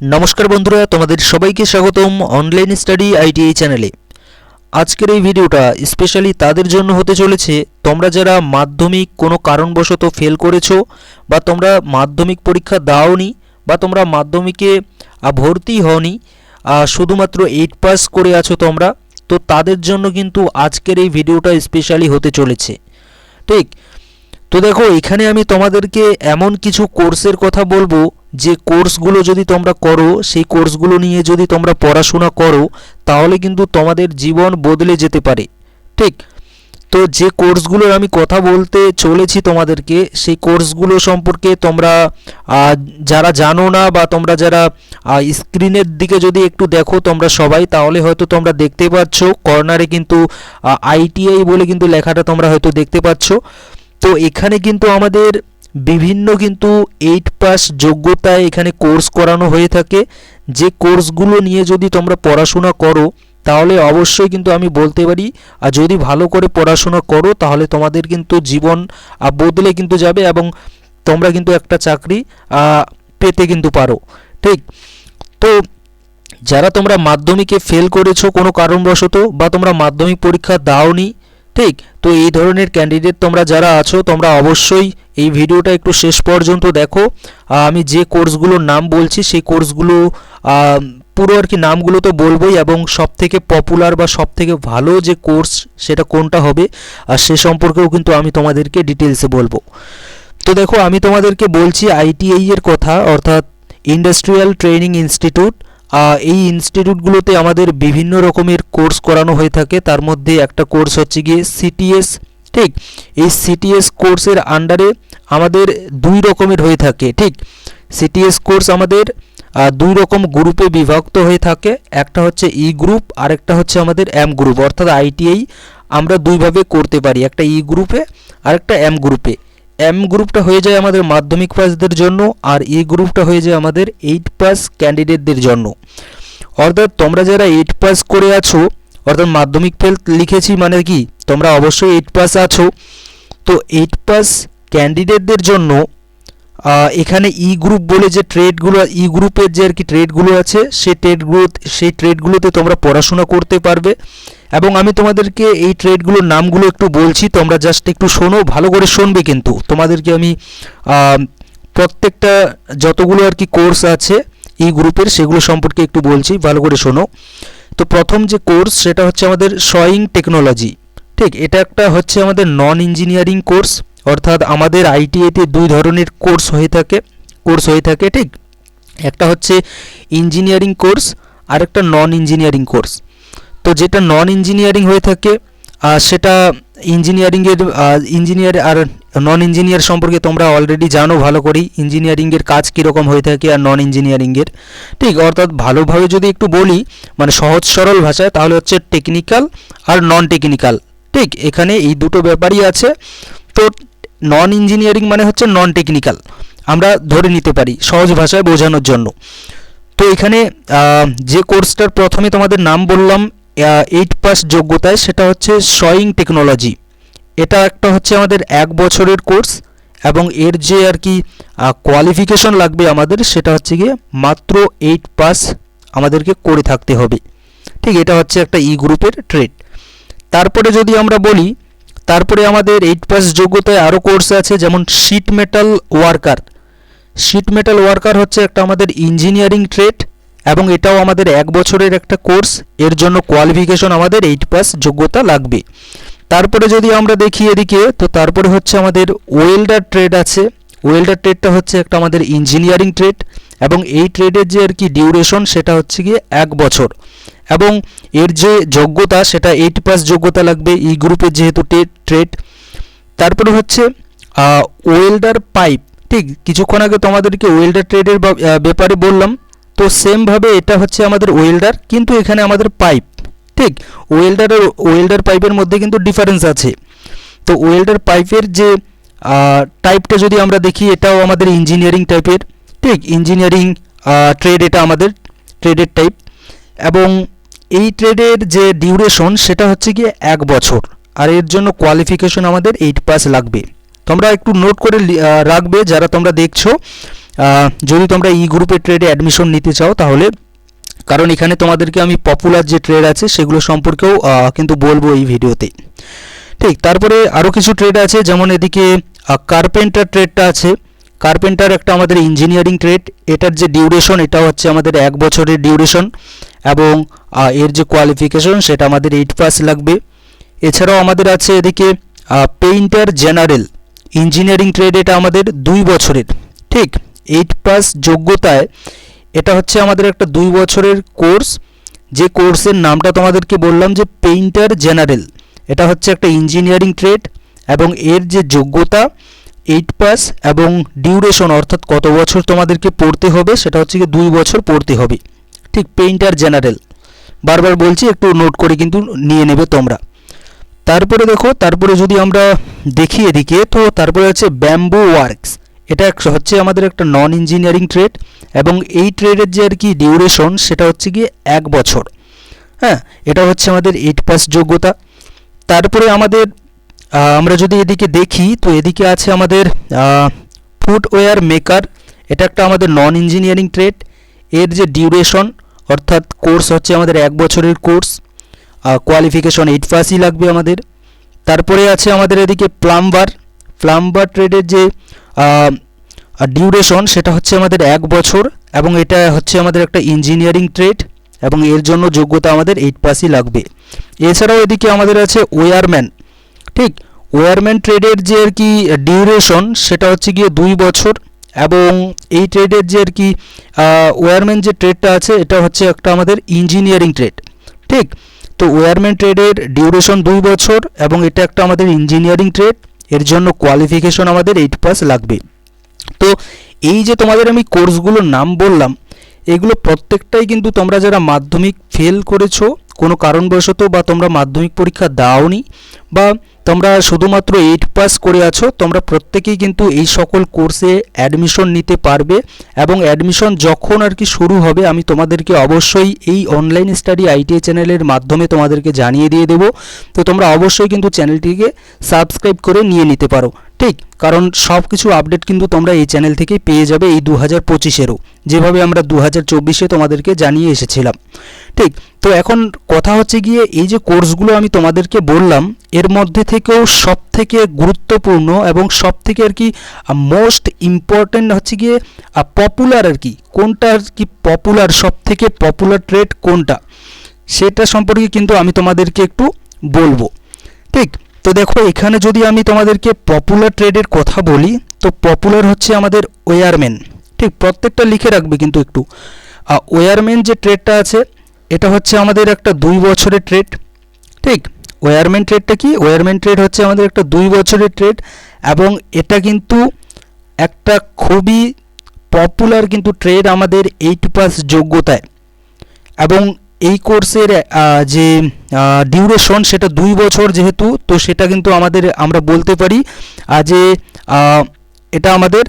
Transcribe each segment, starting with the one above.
নমস্কার বন্ধুরা, তোমাদের সবাইকে স্বাগতম অনলাইন স্টাডি আইটিআই চ্যানেলে আজকের এই ভিডিওটা স্পেশালি তাদের জন্য হতে চলেছে, তোমরা যারা মাধ্যমিক কোনো কারণবশত ফেল করেছ বা তোমরা মাধ্যমিক পরীক্ষা দাওনি বা তোমরা মাধ্যমিকে ভর্তি হওনি শুধুমাত্র এইট পাস করে আছো তোমরা, তো তাদের জন্য কিন্তু আজকের এই ভিডিওটা স্পেশালি হতে চলেছে। ঠিক, তো দেখো, এখানে আমি তোমাদেরকে এমন কিছু কোর্সের কথা বলব যে কোর্সগুলো যদি তোমরা করো, সেই কোর্সগুলো নিয়ে যদি তোমরা পড়াশোনা করো, তাহলে কিন্তু তোমাদের জীবন বদলে যেতে পারে। ঠিক? তো যে কোর্সগুলোর আমি কথা বলতে চলেছি তোমাদেরকে, সেই কোর্সগুলো সম্পর্কে তোমরা যারা জানো না বা তোমরা যারা স্ক্রিনের দিকে যদি একটু দেখো তোমরা সবাই, তাহলে হয়তো তোমরা দেখতে পাচ্ছ, কর্নারে কিন্তু আইটিআই বলে কিন্তু লেখাটা তোমরা হয়তো দেখতে পাচ্ছ। তো এখানে কিন্তু আমাদের বিভিন্ন কিন্তু এইট পাস যোগ্যতায় এখানে কোর্স করানো হয়ে থাকে। যে কোর্সগুলো নিয়ে যদি তোমরা পড়াশোনা করো, তাহলে অবশ্যই কিন্তু আমি বলতে পারি, আর যদি ভালো করে পড়াশোনা করো, তাহলে তোমাদের কিন্তু জীবন বদলে কিন্তু যাবে এবং তোমরা কিন্তু একটা চাকরি পেতে কিন্তু পারো। ঠিক? তো যারা তোমরা মাধ্যমিকে ফেল করেছ কোনো কারণবশত বা তোমরা মাধ্যমিক পরীক্ষা দাওনি ঠিক? তো এই ধরনের ক্যান্ডিডেট তোমরা যারা আছো, তোমরা অবশ্যই এই ভিডিওটা একটু শেষ পর্যন্ত দেখো। আমি যে কোর্সগুলোর নাম বলছি, সেই কোর্সগুলো পুরো আর কি নামগুলো তো বলবোই এবং সব থেকে পপুলার বা সব থেকে ভালো যে কোর্স সেটা কোনটা হবে, আর সে সম্পর্কেও কিন্তু আমি তোমাদেরকে ডিটেলসে বলব। তো দেখো, আমি তোমাদেরকে বলছি আইটিআই এর কথা, অর্থাৎ ইন্ডাস্ট্রিয়াল ট্রেনিং ইনস্টিটিউট এই ইনস্টিটিউটগুলোতে আমাদের বিভিন্ন রকমের কোর্স করানো হয়ে থাকে। তার মধ্যে একটা কোর্স হচ্ছে গিয়ে সিটিএস ঠিক? এই সিটিএস কোর্সের আন্ডারে আমাদের দুই রকমের হয়ে থাকে, ঠিক? সিটিএস কোর্স আমাদের দুই রকম গ্রুপে বিভক্ত হয়ে থাকে। একটা হচ্ছে ই গ্রুপ আর একটা হচ্ছে আমাদের এম গ্রুপ অর্থাৎ আইটিআই আমরা দুইভাবে করতে পারি। একটা ই গ্রুপে আর একটা এম গ্রুপে এম গ্রুপটা হয়ে যায় আমাদের মাধ্যমিক পাসদের জন্য আর ই গ্রুপটা হয়ে যায় আমাদের এইট পাস ক্যান্ডিডেটদের জন্য। অর্থাৎ তোমরা যারা এইট পাস করে আছো, অর্থাৎ মাধ্যমিক ফেল লিখেছি মানে কি? তোমরা অবশ্যই এইট পাস আছো। তো এইট পাস ক্যান্ডিডেটদের জন্য এখানে ই গ্রুপ বলে যে ট্রেডগুলো ই গ্রুপের যে আর কি ট্রেডগুলো আছে সেই ট্রেডগুলো সেই ট্রেডগুলোতে তোমরা পড়াশোনা করতে পারবে। এবং আমি তোমাদেরকে এই ট্রেডগুলোর নামগুলো একটু বলছি, তোমরা জাস্ট একটু শোনো, ভালো করে শুনবে কিন্তু। তোমাদেরকে আমি প্রত্যেকটা যতগুলো আর কি কোর্স আছে ই গ্রুপের সেগুলো সম্পর্কে একটু বলছি, ভালো করে শোনো। তো প্রথম যে কোর্স সেটা হচ্ছে আমাদের সয়িং টেকনোলজি ঠিক, এটা একটা হচ্ছে আমাদের নন ইঞ্জিনিয়ারিং কোর্স অর্থাৎ আমাদের আইটিআইতে দুই ধরনের কোর্স হয়ে থাকে কোর্স হয়ে থাকে, ঠিক? একটা হচ্ছে ইঞ্জিনিয়ারিং কোর্স আর একটা নন ইঞ্জিনিয়ারিং কোর্স তো যেটা নন ইঞ্জিনিয়ারিং হয়ে থাকে সেটা ইঞ্জিনিয়ারিংয়ের ইঞ্জিনিয়ার আর নন ইঞ্জিনিয়ার সম্পর্কে তোমরা অলরেডি জানো, ভালো করেই ইঞ্জিনিয়ারিংয়ের কাজ কীরকম হয়ে থাকে আর নন ইঞ্জিনিয়ারিংয়ের ঠিক? অর্থাৎ ভালোভাবে যদি একটু বলি মানে সহজ সরল ভাষায়, তাহলে হচ্ছে টেকনিক্যাল আর নন টেকনিক্যাল ঠিক? এখানে এই দুটো ব্যাপারই আছে। তো নন ইঞ্জিনিয়ারিং মানে হচ্ছে নন টেকনিক্যাল আমরা ধরে নিতে পারি সহজ ভাষায় বোঝানোর জন্য। তো এখানে যে কোর্সটার প্রথমে তোমাদের নাম বললাম এইট পাস যোগ্যতায়, সেটা হচ্ছে সয়িং টেকনোলজি এটা একটা হচ্ছে আমাদের এক বছরের কোর্স এবং এর যে আর কি কোয়ালিফিকেশন লাগবে আমাদের, সেটা হচ্ছে গিয়ে মাত্র এইট পাস আমাদেরকে করে থাকতে হবে। ঠিক, এটা হচ্ছে একটা ই গ্রুপের ট্রেড তারপরে যদি আমরা বলি তারপরে আমাদের এইট পাস যোগ্যতায় আরও কোর্স আছে, যেমন sheet metal worker sheet metal worker হচ্ছে একটা আমাদের ইঞ্জিনিয়ারিং ট্রেড এবং এটাও আমাদের এক বছরের একটা কোর্স এর জন্য কোয়ালিফিকেশন আমাদের এইট পাস যোগ্যতা লাগবে। তারপরে যদি আমরা দেখি এদিকে, তো তারপরে হচ্ছে আমাদের ওয়েল্ডার ট্রেড আছে। ওয়েল্ডার ট্রেডটা হচ্ছে একটা আমাদের ইঞ্জিনিয়ারিং ট্রেড এবং এই ট্রেডের যে আর কি ডিউরেশন সেটা হচ্ছে গিয়ে এক বছর। এবং এর যে যোগ্যতা, সেটা এইট পাস যোগ্যতা লাগবে ই গ্রুপের যেহেতু ট্রেড তারপরে হচ্ছে ওয়েল্ডার পাইপ ঠিক, কিছুক্ষণ আগে তোমাদেরকে ওয়েল্ডার ট্রেডের ব্যাপারে বললাম। তো সেমভাবে এটা হচ্ছে আমাদের ওয়েল্ডার কিন্তু এখানে আমাদের পাইপ ঠিক ওয়েল্ডার ওয়েল্ডার পাইপের মধ্যে কিন্তু ডিফারেন্স আছে। তো ওয়েল্ডার পাইপের যে টাইপটা যদি আমরা দেখি, এটাও আমাদের ইঞ্জিনিয়ারিং টাইপের ঠিক ইঞ্জিনিয়ারিং ট্রেড এটা আমাদের ট্রেডের টাইপ এবং এই ট্রেডের যে ডিউরেশন সেটা হচ্ছে গিয়ে এক বছর। আর এর জন্য কোয়ালিফিকেশন আমাদের এইট পাস লাগবে। তোমরা একটু নোট করে রাখবে, যারা তোমরা দেখছ যদি তোমরা ই গ্রুপের ট্রেডে অ্যাডমিশন নিতে চাও, তাহলে কারণ এখানে তোমাদেরকে আমি পপুলার যে ট্রেড আছে, সেগুলো সম্পর্কেও কিন্তু বলব এই ভিডিওতে। ঠিক, তারপরে আরও কিছু ট্রেড আছে, যেমন এদিকে কার্পেন্টার ট্রেডটা আছে। কার্পেন্টার একটা আমাদের ইঞ্জিনিয়ারিং ট্রেড এটার যে ডিউরেশন এটা হচ্ছে আমাদের এক বছরের ডিউরেশন এবং এর যে কোয়ালিফিকেশন সেটা আমাদের এইট পাস লাগবে। এছাড়াও আমাদের আছে এদিকে পেইন্টার জেনারেল ইঞ্জিনিয়ারিং ট্রেড এটা আমাদের দুই বছরের, ঠিক? এইট পাস যোগ্যতায়, এটা হচ্ছে আমাদের একটা দুই বছরের কোর্স যে কোর্সের নামটা তোমাদেরকে বললাম যে পেইন্টার জেনারেল এটা হচ্ছে একটা ইঞ্জিনিয়ারিং ট্রেড এবং এর যে যোগ্যতা এইট পাস এবং ডিউরেশন অর্থাৎ কত বছর তোমাদেরকে পড়তে হবে সেটা হচ্ছে কি দুই বছর পড়তে হবে। ঠিক পেইন্টার জেনারেল বারবার বলছি, একটু নোট করে কিন্তু নিয়ে নেবে তোমরা। তারপরে দেখো, তারপরে যদি আমরা দেখি এদিকে তো তারপরে হচ্ছে ব্যাম্বু ওয়ার্কস এটা হচ্ছে আমাদের একটা নন ইঞ্জিনিয়ারিং ট্রেড এবং এই ট্রেডের যে আর কি ডিউরেশন সেটা হচ্ছে গিয়ে এক বছর। হ্যাঁ এটা হচ্ছে আমাদের এইট পাস যোগ্যতা। তারপরে আমাদের আমরা যদি এদিকে দেখি, তো এদিকে আছে আমাদের ফুটওয়্যার মেকার এটা একটা আমাদের নন ইঞ্জিনিয়ারিং ট্রেড এর যে ডিউরেশন অর্থাৎ কোর্স হচ্ছে আমাদের এক বছরের কোর্স কোয়ালিফিকেশন এইট পাসই লাগবে আমাদের। তারপরে আছে আমাদের এদিকে প্লাম্বার প্লাম্বার ট্রেডের যে ডিউরেশন সেটা হচ্ছে আমাদের এক বছর এবং এটা হচ্ছে আমাদের একটা ইঞ্জিনিয়ারিং ট্রেড এবং এর জন্য যোগ্যতা আমাদের এইট পাসই লাগবে। এছাড়াও এদিকে আমাদের আছে ওয়ারম্যান ঠিক ওয়ারম্যান ট্রেডের যে আর কি ডিউরেশন সেটা হচ্ছে গিয়ে দুই বছর এবং এই ট্রেডের যে আর কি ওয়ারম্যান যে ট্রেডটা আছে, এটা হচ্ছে একটা আমাদের ইঞ্জিনিয়ারিং ট্রেড ঠিক? তো ওয়ারম্যান ট্রেডের ডিউরেশন দুই বছর এবং এটা একটা আমাদের ইঞ্জিনিয়ারিং ট্রেড এর জন্য কোয়ালিফিকেশন আমাদের এইট পাস লাগবে। তো এই যে তোমাদের আমি কোর্সগুলোর নাম বললাম, এগুলো প্রত্যেকটাই কিন্তু তোমরা যারা মাধ্যমিক ফেল করেছ কোনো কারণবশত বা তোমরা মাধ্যমিক পরীক্ষা দাওনি বা তোমরা শুধুমাত্র এইট পাস করে আছো, তোমরা প্রত্যেকেই কিন্তু এই সকল কোর্সে অ্যাডমিশন নিতে পারবে এবং অ্যাডমিশন যখন আর কি শুরু হবে, আমি তোমাদেরকে অবশ্যই এই অনলাইন স্টাডি আইটিআই চ্যানেলের মাধ্যমে তোমাদেরকে জানিয়ে দিয়ে দেবো। তো তোমরা অবশ্যই কিন্তু চ্যানেলটিকে সাবস্ক্রাইব করে নিয়ে নিতে পারো। ঠিক, কারণ সব কিছু আপডেট কিন্তু তোমরা এই চ্যানেল থেকেই পেয়ে যাবে এই দু হাজার পঁচিশেরও, যেভাবে আমরা দু হাজার চব্বিশে তোমাদেরকে জানিয়ে এসেছিলাম। ঠিক, তো এখন কথা হচ্ছে গিয়ে এই যে কোর্সগুলো আমি তোমাদেরকে বললাম, এর মধ্যে থেকেও সব থেকে গুরুত্বপূর্ণ এবং সব থেকে আর কি মোস্ট ইম্পর্ট্যান্ট হচ্ছে গিয়ে পপুলার আর কি, কোনটা আর কি পপুলার সব থেকে পপুলার ট্রেড কোনটা, সেটা সম্পর্কে কিন্তু আমি তোমাদেরকে একটু বলব। ঠিক তো দেখো, এখানে যদি আমি তোমাদেরকে পপুলার ট্রেডের কথা বলি, তো পপুলার হচ্ছে আমাদের ওয়ারম্যান ঠিক, প্রত্যেকটা লিখে রাখবে কিন্তু একটু। ওয়ারম্যান যে ট্রেডটা আছে, এটা হচ্ছে আমাদের একটা দুই বছরের ট্রেড ঠিক ওয়ারম্যান ট্রেডটা কি? ওয়ারম্যান ট্রেড হচ্ছে আমাদের একটা দুই বছরের ট্রেড এবং এটা কিন্তু একটা খুবই পপুলার কিন্তু ট্রেড আমাদের এইট পাস যোগ্যতায়। এবং এই কোর্সের যে ডিউরেশন সেটা দুই বছর যেহেতু, তো সেটা কিন্তু আমাদের, আমরা বলতে পারি যে এটা আমাদের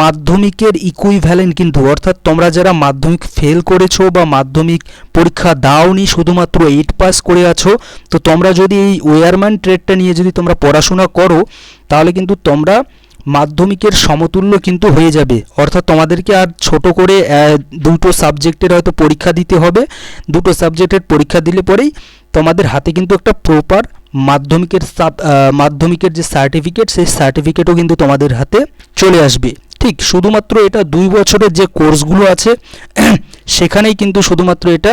মাধ্যমিকের ইকুইভ্যালেন্ট কিন্তু, অর্থাৎ তোমরা যারা মাধ্যমিক ফেল করেছ বা মাধ্যমিক পরীক্ষা দাওনি, শুধুমাত্র এইট পাস করে আছো, তো তোমরা যদি এই ওয়ারম্যান ট্রেডটা নিয়ে যদি তোমরা পড়াশোনা করো, তাহলে কিন্তু তোমরা মাধ্যমিকের সমতুল্য কিন্তু হয়ে যাবে। অর্থাৎ তোমাদেরকে আর ছোট করে দুটো সাবজেক্টের হয়তো পরীক্ষা দিতে হবে। দুটো সাবজেক্টের পরীক্ষা দিলে পরেই তোমাদের হাতে কিন্তু একটা প্রপার মাধ্যমিকের সাব মাধ্যমিকের যে সার্টিফিকেট সেই সার্টিফিকেটও কিন্তু তোমাদের হাতে চলে আসবে। ঠিক শুধুমাত্র এটা দুই বছরের যে কোর্সগুলো আছে, সেখানেই কিন্তু শুধুমাত্র এটা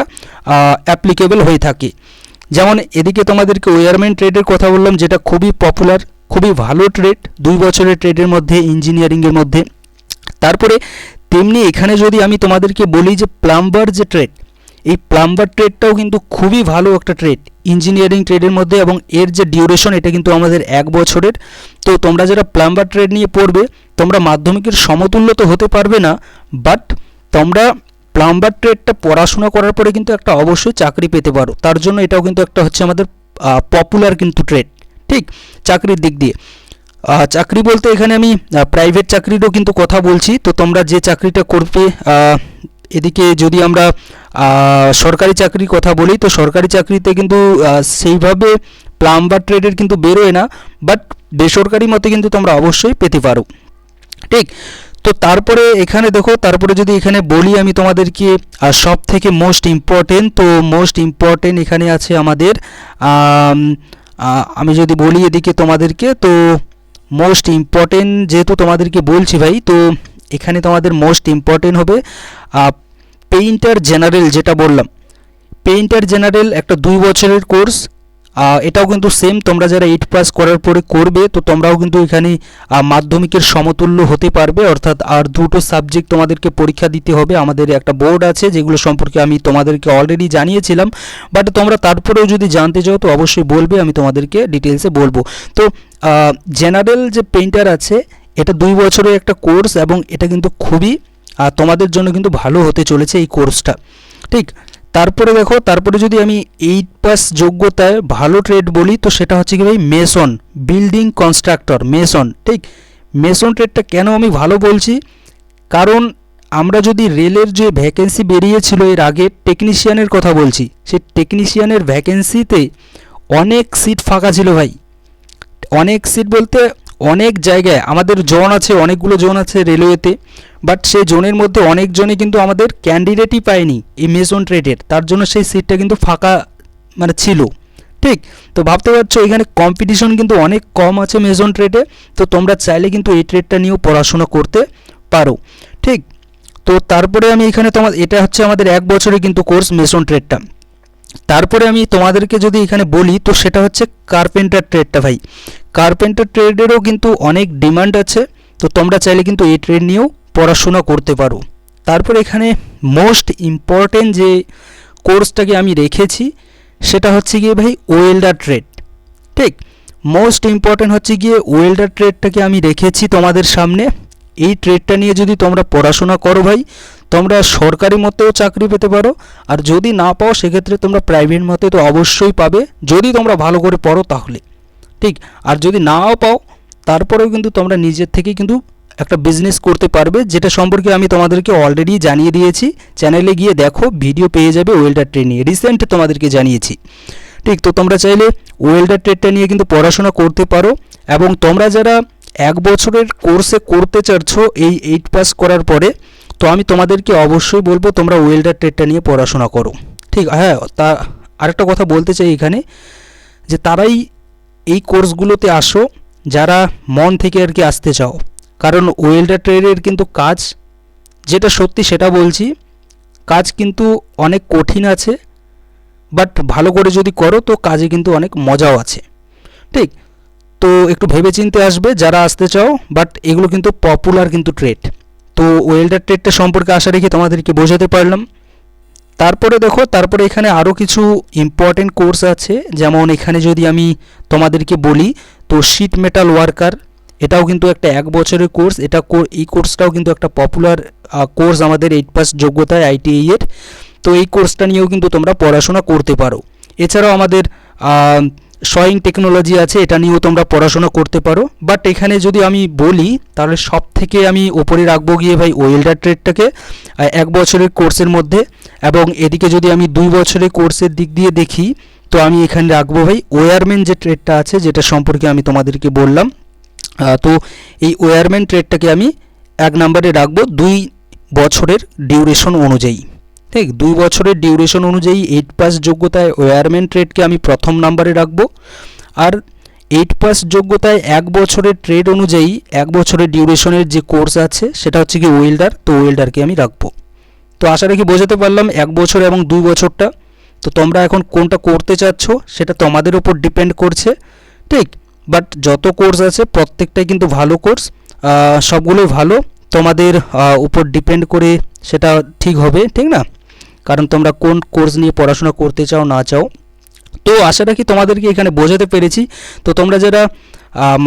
অ্যাপ্লিকেবল হয়ে থাকে। যেমন এদিকে তোমাদেরকে ওয়ারম্যান ট্রেডের কথা বললাম, যেটা খুবই পপুলার খুবই ভালো ট্রেড দুই বছরের ট্রেডের মধ্যে ইঞ্জিনিয়ারিংয়ের মধ্যে। তারপরে তেমনি এখানে যদি আমি তোমাদেরকে বলি যে প্লাম্বার যে ট্রেড এই প্লাম্বার ট্রেডটাও কিন্তু খুবই ভালো একটা ট্রেড ইঞ্জিনিয়ারিং ট্রেডের মধ্যে এবং এর যে ডিউরেশন এটা কিন্তু আমাদের এক বছরের। তো তোমরা যারা প্লাম্বার ট্রেড নিয়ে পড়বে, তোমরা মাধ্যমিকের সমতুল্য তো হতে পারবে না বাট তোমরা প্লাম্বার ট্রেডটা পড়াশোনা করার পরে কিন্তু একটা অবশ্যই চাকরি পেতে পারো। তার জন্য এটাও কিন্তু একটা হচ্ছে আমাদের পপুলার কিন্তু ট্রেড ঠিক চাকরির দিক দিয়ে। চাকরি বলতে এখানে আমি প্রাইভেট চাকরিরও কিন্তু কথা বলছি। তো তোমরা যে চাকরিটা করবে এদিকে যদি আমরা সরকারি চাকরির কথা বলি, তো সরকারি চাকরিতে কিন্তু সেইভাবে প্লাম্বার ট্রেডের কিন্তু বেরোয় না বাট বেসরকারি মতে কিন্তু তোমরা অবশ্যই পেতে পারো। ঠিক? তো তারপরে এখানে দেখো, তারপরে যদি এখানে বলি আমি তোমাদেরকে সব থেকে মোস্ট ইম্পর্টেন্ট তো মোস্ট ইম্পর্টেন্ট এখানে আছে আমাদের আম, যদি বলি এদিকে তোমাদেরকে তো মোস্ট ইম্পর্টেন্ট যেহেতু তোমাদেরকে বলছি ভাই তো এখানে তোমাদের মোস্ট ইম্পর্টেন্ট হবে পেইন্টার জেনারেল যেটা বললাম। পেইন্টার জেনারেল একটা দুই বছরের কোর্স এটাও কিন্তু সেম তোমরা যারা এইট পাস করার পরে করবে, তো তোমরাও কিন্তু এখানে মাধ্যমিকের সমতুল্য হতে পারবে, অর্থাৎ আর দুটো সাবজেক্ট তোমাদেরকে পরীক্ষা দিতে হবে, আমাদের একটা বোর্ড আছে, যেগুলো সম্পর্কে আমি তোমাদেরকে অলরেডি জানিয়েছিলাম বাট তোমরা তারপরেও যদি জানতে চাও, তো অবশ্যই বলবে, আমি তোমাদেরকে ডিটেলসে বলব। তো জেনারেল যে পেইন্টার আছে, এটা দুই বছরের একটা কোর্স এবং এটা কিন্তু খুবই তোমাদের জন্য কিন্তু ভালো হতে চলেছে এই কোর্সটা ঠিক? তারপরে দেখো, তারপরে যদি আমি এইট পাস যোগ্যতায় ভালো ট্রেড বলি, তো সেটা হচ্ছে কি ভাই মেসন বিল্ডিং কনস্ট্রাক্টর মেসন ঠিক? মেসন ট্রেডটা কেন আমি ভালো বলছি? কারণ আমরা যদি রেলের যে ভ্যাকেন্সি বেরিয়েছিল এর আগে টেকনিশিয়ানের কথা বলছি সেই টেকনিশিয়ানের ভ্যাকেন্সিতে অনেক সিট ফাঁকা ছিল ভাই। অনেক সিট বলতে অনেক জায়গায়, আমাদের জোন আছে, অনেকগুলো জোন আছে রেলওয়েতে বাট সেই জোনের মধ্যে অনেকজনই কিন্তু আমাদের ক্যান্ডিডেটই পায়নি এই মেসন ট্রেডের তার জন্য সেই সিটটা কিন্তু ফাঁকা মানে ছিল। ঠিক? তো ভাবতে পারছ, এখানে কম্পিটিশন কিন্তু অনেক কম আছে মেসন ট্রেডে তো তোমরা চাইলে কিন্তু এই ট্রেডটা নিয়েও পড়াশোনা করতে পারো। ঠিক? তো তারপরে আমি এখানে তোমার, এটা হচ্ছে আমাদের এক বছরে কিন্তু কোর্স মেসন ট্রেডটা তারপরে আমি তোমাদেরকে যদি এখানে বলি, তো সেটা হচ্ছে কার্পেন্টার ট্রেডটা ভাই। কার্পেন্টার ট্রেডেরও কিন্তু অনেক ডিমান্ড আছে, তো তোমরা চাইলে কিন্তু এই ট্রেড নিয়েও পড়াশোনা করতে পারো। তারপরে এখানে মোস্ট ইম্পর্টেন্ট যে কোর্সটাকে আমি রেখেছি, সেটা হচ্ছে গিয়ে ভাই ওয়েল্ডার ট্রেড ঠিক? মোস্ট ইম্পর্টেন্ট হচ্ছে গিয়ে ওয়েল্ডার ট্রেডটাকে আমি রেখেছি তোমাদের সামনে। এই ট্রেডটা নিয়ে যদি তোমরা পড়াশোনা করো ভাই, তোমরা সরকারি মতেও চাকরি পেতে পারো, আর যদি না পাও, সেক্ষেত্রে তোমরা প্রাইভেট মতে তো অবশ্যই পাবে। যদি তোমরা ভালো করে পড়ো তাহলে। ঠিক, আর যদি নাও পাও, তারপরেও কিন্তু তোমরা নিজের থেকেই কিন্তু একটা বিজনেস করতে পারবে, যেটা সম্পর্কে আমি তোমাদেরকে অলরেডি জানিয়ে দিয়েছি। চ্যানেলে গিয়ে দেখো ভিডিও পেয়ে যাবে ওয়েল্ডার ট্রেড নিয়ে। রিসেন্ট তোমাদেরকে জানিয়েছি। ঠিক, তো তোমরা চাইলে ওয়েল্ডার ট্রেডটা নিয়ে কিন্তু পড়াশোনা করতে পারো, এবং তোমরা যারা এক বছরের কোর্সে করতে চাচ্ছ, এই এইট পাস করার পরে, তো আমি তোমাদেরকে অবশ্যই বলব, তোমরা ওয়েল্ডার ট্রেডটা নিয়ে পড়াশোনা করো। ঠিক হ্যাঁ তা আরেকটা কথা বলতে চাই এখানে, যে তারাই এই কোর্সগুলোতে আসো, যারা মন থেকে আর কি আসতে চাও। কারণ ওয়েল্ডার ট্রেডের কিন্তু কাজ, যেটা সত্যি সেটা বলছি, কাজ কিন্তু অনেক কঠিন আছে, বাট ভালো করে যদি করো তো কাজে কিন্তু অনেক মজাও আছে। ঠিক? তো একটু ভেবেচিন্তে আসবে যারা আসতে চাও, বাট এগুলো কিন্তু পপুলার কিন্তু ট্রেড তো ওয়েল্ডার ট্রেডটা সম্পর্কে আশা রেখে তোমাদেরকে বোঝাতে পারলাম। তারপরে দেখো, তারপরে এখানে আরও কিছু ইম্পর্টেন্ট কোর্স আছে। যেমন এখানে যদি আমি তোমাদেরকে বলি, তো শিট মেটাল ওয়ার্কার এটাও কিন্তু একটা এক বছরের কোর্স এটা এই কোর্সটাও কিন্তু একটা পপুলার কোর্স আমাদের এইট পাস যোগ্যতায় আইটিআই এর। তো এই কোর্সটা নিয়েও কিন্তু তোমরা পড়াশোনা করতে পারো। এছাড়াও আমাদের সয়িং টেকনোলজি আছে, এটা নিয়েও তোমরা পড়াশোনা করতে পারো। বাট এখানে যদি আমি বলি, তাহলে সব থেকে আমি ওপরে রাখব গিয়ে ভাই ওয়েল্ডার ট্রেডটাকে এক বছরের কোর্সের মধ্যে। এবং এদিকে যদি আমি দুই বছরের কোর্সের দিক দিয়ে দেখি, তো আমি এখানে রাখব ভাই ওয়ারম্যান যে ট্রেডটা আছে, যেটা সম্পর্কে আমি তোমাদেরকে বললাম। তো এই ওয়ারম্যান ট্রেডটাকে আমি এক নম্বরে রাখব দুই বছরের ডিউরেশন অনুযায়ী। ঠিক দুই বছরের ডিউরেশন অনুযায়ী এইট পাস যোগ্যতায় ওয়ারম্যান ট্রেডকে আমি প্রথম নম্বরে রাখব। আর এইট পাস যোগ্যতায় এক বছরের ট্রেড অনুযায়ী এক বছরের ডিউরেশনের যে কোর্স আছে, সেটা হচ্ছে কি ওয়েল্ডার তো ওয়েল্ডারকে আমি রাখব। তো আশা রাখি বোঝাতে পারলাম এক বছর এবং দুই বছরটা। তো তোমরা এখন কোনটা করতে চাচ্ছ, সেটা তোমাদের উপর ডিপেন্ড করছে। ঠিক বাট যত কোর্স আছে, প্রত্যেকটাই কিন্তু ভালো কোর্স সবগুলোই ভালো। তোমাদের উপর ডিপেন্ড করে সেটা ঠিক হবে, ঠিক না? কারণ তোমরা কোন কোর্স নিয়ে পড়াশোনা করতে চাও, না চাও। তো আশা রাখি তোমাদেরকে এখানে বোঝাতে পেরেছি। তো তোমরা যারা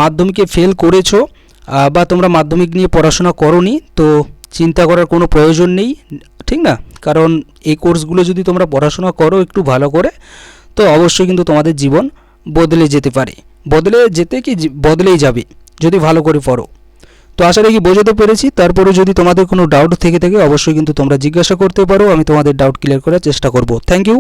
মাধ্যমিকে ফেল করেছ বা তোমরা মাধ্যমিক নিয়ে পড়াশোনা করোনি, তো চিন্তা করার কোনো প্রয়োজন নেই, ঠিক না? কারণ এই কোর্সগুলো যদি তোমরা পড়াশোনা করো একটু ভালো করে, তো অবশ্যই কিন্তু তোমাদের জীবন বদলে যেতে পারে। বদলে যেতে কি, বদলেই যাবে, যদি ভালো করে পড়ো। তো আশা রাখি বোঝাতে পেরেছি। তারপরে যদি তোমাদের কোনো ডাউট থেকে থাকে, অবশ্যই কিন্তু তোমরা জিজ্ঞাসা করতে পারো, আমি তোমাদের ডাউট ক্লিয়ার করার চেষ্টা করব। Thank you